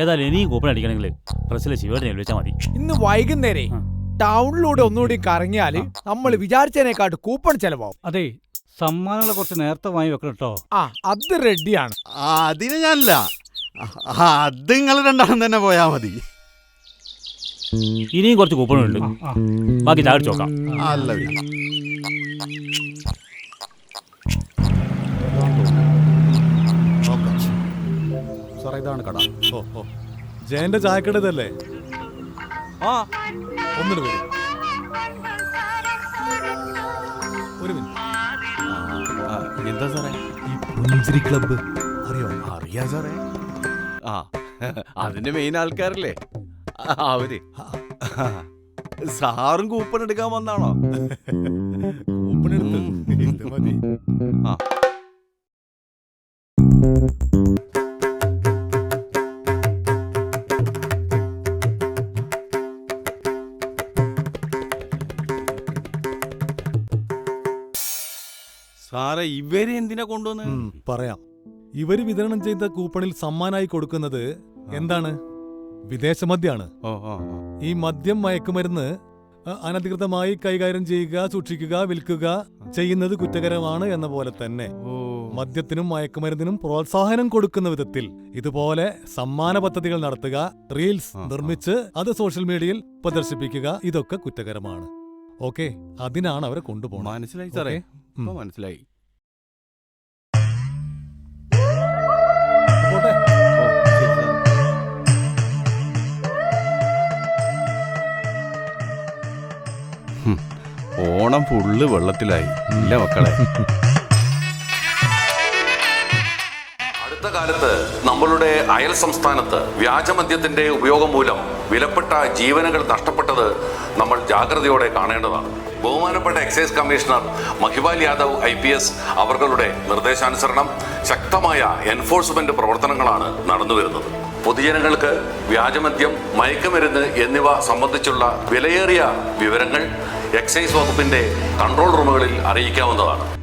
ഏതായാലും ഇനിയും കൂപ്പൺ അടിക്കണമെങ്കിൽ പ്രസിലെ ശിവരനെ വിളിച്ചാൽ മതി. ഇന്ന് വൈകുന്നേരേ. ടൗണിലൂടെ ഒന്നുകൂടി കറങ്ങിയാൽ നമ്മൾ വിചാരിച്ചതിനെക്കാട്ട് കൂപ്പൺ ചെലവാകും അതെ സമ്മാനങ്ങളെ കുറച്ച് നേരത്തെ വാങ്ങി വെക്കണം കേട്ടോ ആ അത് റെഡിയാണ്. അതിന് ഞാനില്ല. അത് നിങ്ങൾ രണ്ടാളും തന്നെ പോയാ മതി. ഇനിയും കുറച്ച് കൂപ്പണുണ്ട്. ബാക്കി ചാടിച്ചോക്കാം അല്ല ഇതാണ് കട. ഓ ഓ. ജയന്റെ ചായക്കട ഇതല്ലേ? ആ. ഒന്നിട്ട് വരും. ഒരു മിനിറ്റ്. ആ, എന്താ സാറേ? ഈ പുഞ്ചിരി ക്ലബ്ബ്. അറിയോ? അറിയാ സാറേ. ആ. അതിന്റെ മെയിൻ ആൾക്കാരല്ലേ. ആ, അവർ സാറും കൂപ്പൺ എടുക്കാൻ വന്നാണോ? കൂപ്പൺ എടുത്ത്. ഇത് മതി. ആ. സാറേ ഇവരെ എന്തിനാ കൊണ്ടുവന്ന്? ഉം, പറയാം. ഇവർ വിതരണം ചെയ്ത കൂപ്പണിൽ സമ്മാനായി കൊടുക്കുന്നത് എന്താണ്? വിദേശ മദ്യാണ്. ഓ ഓ ഓ. ഈ മദ്യം മയക്കുമരുന്ന് അ, അനധികൃതമായി കൈകാര്യം ചെയ്യുക സൂക്ഷിക്കുക വിൽക്കുക ചെയ്യുന്നത് കുറ്റകരമാണ് എന്ന പോലെ തന്നെ ഓ. മദ്യത്തിനും മയക്കുമരുന്നിനും പ്രോത്സാഹനം കൊടുക്കുന്ന വിധത്തിൽ ഇതുപോലെ സമ്മാന പദ്ധതികൾ നടത്തുക റീൽസ് ആ, ആ. നിർമ്മിച്ച് അത് സോഷ്യൽ മീഡിയയിൽ പ്രദർശിപ്പിക്കുക ഇതൊക്കെ കുറ്റകരമാണ്. ഓക്കെ അതിനാണ് അവരെ കൊണ്ടുപോകുന്നത് മനസ്സിലായി സാറേ. ഓക്കേ? ഇപ്പൊ മനസ്സിലായി. ഓണം ഫുള്ള് വെള്ളത്തിലായി. ഇല്ല മക്കളെ. കാലത്ത് നമ്മളുടെ അയൽ സംസ്ഥാനത്ത് വ്യാജമദ്യത്തിന്റെ ഉപയോഗം മൂലം വിലപ്പെട്ട ജീവനുകൾ നഷ്ടപ്പെട്ടത് നമ്മൾ ജാഗ്രതയോടെ കാണേണ്ടതാണ്. ബഹുമാനപ്പെട്ട excise commissioner Mahipal Yadav I P S അവരുടെ നിർദ്ദേശാനുസരണം ശക്തമായ എൻഫോഴ്സ്മെന്റ് പ്രവർത്തനങ്ങളാണ് നടന്നുവരുന്നത് പൊതുജനങ്ങൾക്ക് വ്യാജമദ്യം മയക്കുമരുന്ന് എന്നിവ സംബന്ധിച്ചുള്ള വിലയേറിയ വിവരങ്ങൾ എക്സൈസ് വകുപ്പിന്റെ കൺട്രോൾ റൂമുകളിൽ അറിയിക്കാവുന്നതാണ്.